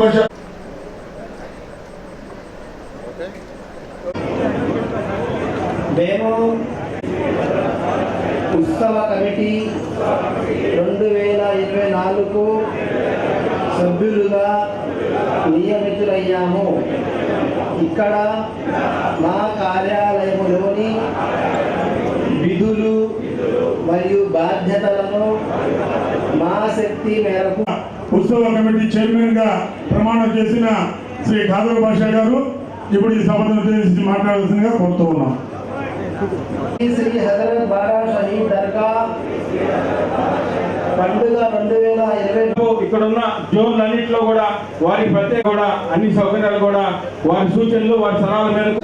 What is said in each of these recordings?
భాష మేము ఉత్సవ కమిటీ రెండు వేల ఇరవై నాలుగు సభ్యులుగా నియమితులయ్యాము. ఇక్కడ మా కార్యాలయంలోని విధులు మరియు బాధ్యతలను మా శక్తి మేరకు ఉత్సవ కమిటీ చైర్మన్గా ప్రమాణం చేసిన శ్రీ కాదర్ భాష గారు ఇప్పుడు ఈ సభను ఉద్దేశించి మాట్లాడాల్సిందిగా కోరుతూ ఉన్నాం. శ్రీ హజరత్ బారా షహీద్ దర్గా పండుగ రెండు వేల ఇరవై ఇక్కడ ఉన్న జోన్లు అన్నింటిలో కూడా వారి ప్రత్యేక కూడా అన్ని సౌకర్యాలు కూడా వారి సూచనలు వారి సలహాల మేరకు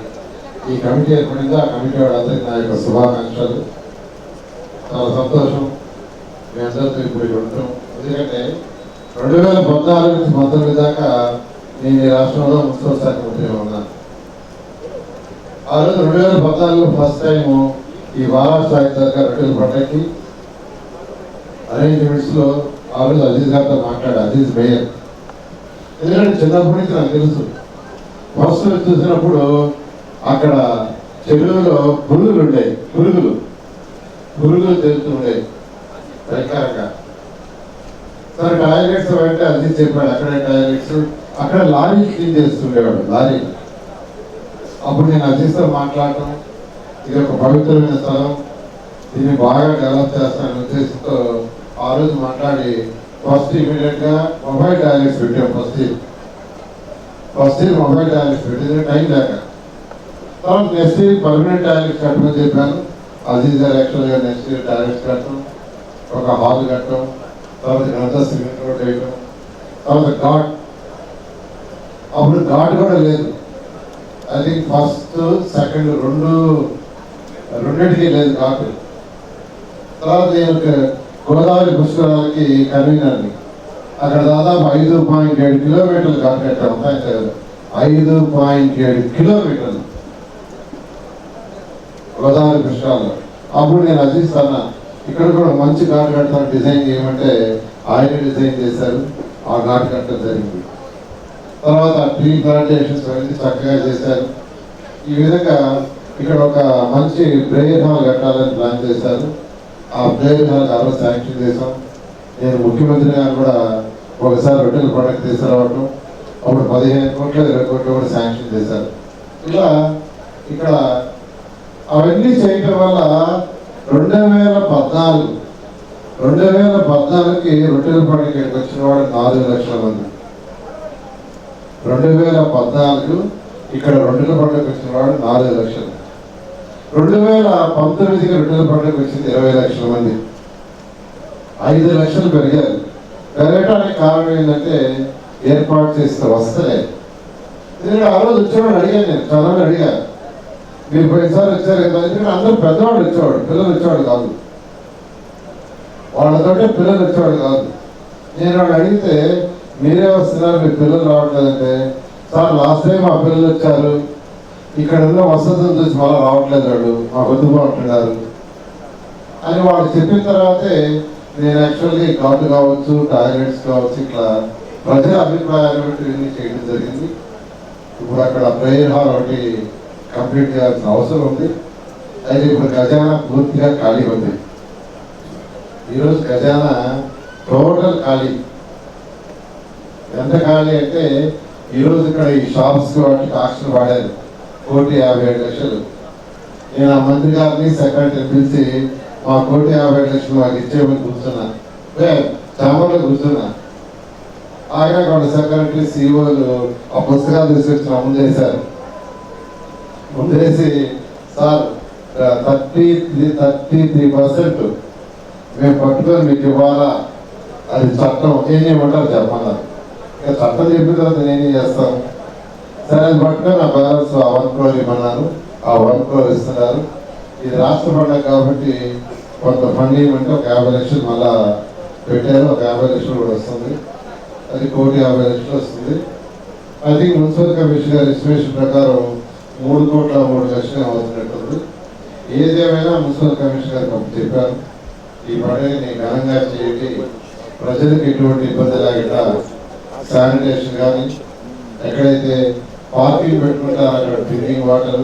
ఈ కమిటీ ఏర్పడిందో. ఆ కమిటీ వాళ్ళందరికీ నా యొక్క శుభాకాంక్షలు. చాలా సంతోషం. మీ అందరితో ఇప్పుడు ఇక్కడ ఉంటాం ఎందుకంటే రెండు వేల పద్నాలుగు నుంచి పంతొమ్మిది దాకా నేను ఈ రాష్ట్రంలో మున్సిపల్ శాఖ మంత్రిగా ఉన్నాను. ఆ రోజు రెండు వేల పద్నాలుగులో ఫస్ట్ టైం ఈ మహారాష్ట్ర దగ్గర రెండు పంటకి అరేంజ్మెంట్స్లో ఆ రోజు అజీజ్ గారితో మాట్లాడు అజీజ్ మేయర్. ఎందుకంటే చిన్నప్పటి నుంచి నాకు తెలుసు. ఫస్ట్ చూసినప్పుడు అక్కడ చెరువులో పురుగులు ఉండేవి పురుగులు. పురుగులు తెలుస్తుండేవి భయంకరంగా సరే టాయిలెట్స్ అంటే అది చెప్పాడు. అక్కడే టాయిలెట్స్. అక్కడ లారీ క్లీన్ చేస్తుండేవాడు లారీ. అప్పుడు నేను అజీస్తో మాట్లాడటం. ఇది ఒక పవిత్రమైన స్థలం. దీన్ని బాగా డెవలప్ చేస్తాను ఉద్దేశంతో ఆ రోజు మాట్లాడి ఫస్ట్ ఇమీడియట్గా మొబైల్ డయాలిక్స్ పెట్టాం first first year mobile dialysis పెట్టింది టైం లేక తర్వాత నెక్స్ట్ ఇయర్ పర్మనెంట్ డయాలిక్స్ కట్టమని చెప్పాను. అది గారు యాక్చువల్గా నెక్స్ట్ ఇయర్ డయాలిక్స్ కట్టడం ఒక హాల్ కట్టడం తర్వాత గ్రంథ సిమెంట్ రోడ్ వేయటం తర్వాత ఘాట్. అప్పుడు ఘాట్ కూడా లేదు. ఐ థింక్ ఫస్ట్ సెకండ్ రెండు రెండింటికి లేదు ఘాట్. తర్వాత గోదావరి పుష్కరాలకి కన్వీనర్ని. అక్కడ దాదాపు ఐదు పాయింట్ ఏడు కిలోమీటర్లు ఘాట్ అవుతాయి ఉంటాయి ఐదు పాయింట్ ఏడు కిలోమీటర్లు. గోదావరి పుష్కరాలు. అప్పుడు నేను అజిస్తాను ఇక్కడ కూడా మంచి ఘాట్ డిజైన్ చేయమంటే ఆయన డిజైన్ చేశారు ఆ ఘాట్ కట్టడం జరిగింది. తర్వాత ట్రీ ప్లాంటేషన్స్ అనేది చక్కగా చేశారు. ఈ విధంగా ఇక్కడ ఒక మంచి ప్రేయర్ హాల్ కట్టాలని ప్లాన్ చేశారు. ఆ ప్రేయర్ చాలా చాలా శాంక్షన్ చేశాం. నేను ముఖ్యమంత్రి గారు కూడా ఒకసారి రొట్టెల పండుగ తీసుకురావటం అప్పుడు పదిహేను కోట్లు ఇరవై కోట్లు కూడా శాంక్షన్ చేశారు. ఇలా ఇక్కడ అవన్నీ చేయటం వల్ల రెండు వేల పద్నాలుగు రెండు వేల పద్నాలుగుకి రొట్టెల పండుగ ఇక్కడికి వచ్చిన వాడు నాలుగు లక్షల మంది. రెండు వేల పద్నాలుగు ఇక్కడ రొట్టెల పండుగ వచ్చిన వాళ్ళు నాలుగు లక్షలు. రెండు వేల పంతొమ్మిదికి వేల పండుగ వచ్చింది ఇరవై లక్షల మంది. ఐదు లక్షలు పెరిగారు. పెరగటానికి కారణం ఏంటంటే ఏర్పాటు చేసిన వస్తలే. ఎందుకంటే ఆ రోజు వచ్చేవాడు అడిగాను నేను చాలా అడిగాను మీరు పోయినసారి వచ్చారు కదా? ఎందుకంటే అందరూ పెద్దవాడు వచ్చేవాడు పిల్లలు వచ్చేవాడు కాదు. వాళ్ళతోటే పిల్లలు వచ్చేవాడు కాదు. నేను వాడు అడిగితే మీరే వస్తున్నారు మీ పిల్లలు రావట్లేదంటే సార్ లాస్ట్ టైం మా పిల్లలు వచ్చారు. ఇక్కడ ఉన్న వసతులు చూసి మళ్ళీ రావట్లేదు వాడు మా పొద్దుబాటున్నారు అని వాడు చెప్పిన తర్వాతే నేను యాక్చువల్గా ఈ కావచ్చు టాయిలెట్స్ కావచ్చు ఇట్లా ప్రజల అభిప్రాయాలు చేయడం జరిగింది. ఇప్పుడు అక్కడ ప్రేయర్ హాల్ ఒకటి కంప్లీట్ చేయాల్సిన అవసరం ఉంది. అయితే ఇప్పుడు ఖజానా పూర్తిగా ఖాళీ ఉంది. ఈరోజు ఖజానా టోటల్ ఖాళీ. ఎంత ఖాళీ అంటే ఈరోజు ఇక్కడ ఈ షాప్స్ వాటికి ఆక్షన్ వాడారు. కోటి యాభై ఏడు లక్షలు. నేను ఆ మంత్రి గారిని సెక్రటరీ పిలిచి మా కోటి యాభై ఏడు లక్షలు మాకు ఇచ్చేయమని కూర్చున్నా. చామర్లో కూర్చున్నా. ఆయన వాళ్ళ సెక్రటరీ సీఓలు ఆ పుస్తకాలు తీసుకొచ్చి అమలు చేశారు ముందేసి sir thirty three thirty three percent మేము పట్టుకొని మీకు ఇవ్వాలా? అది చట్టం. ఏం చేయమంటారు చెప్పమన్నారు. ఇక చట్టం చెప్పిన తర్వాత నేనేం చేస్తాను? సరే అది పట్టుకొని నా బ్యాలెన్స్ ఆ వన్ క్రోర్ ఇవ్వన్నారు ఆ వన్ క్రోర్ ఇస్తున్నారు. ఇది రాష్ట్ర పండుగ కాబట్టి కొంత ఫండ్ ఇవ్వమంటే ఒక యాభై లక్షలు మళ్ళా పెట్టారు. ఒక యాభై లక్షలు కూడా వస్తుంది. అది కోటి యాభై లక్షలు వస్తుంది. అది మున్సిపల్ కమిషన్ గారి ఎస్టిమేషన్ ప్రకారం మూడు కోట్ల మూడు లక్షలు అవుతున్నట్టుంది. ఏదేమైనా మున్సిపల్ కమిషన్ గారికి మాకు చెప్పారు. ఈ పండుగని ఘనంగా చేయండి. ప్రజలకు ఎటువంటి ఇబ్బంది లేకుండా శానిటేషన్ కానీ ఎక్కడైతే పార్కింగ్ పెట్టుకుంటారు అక్కడ డ్రింకింగ్ వాటర్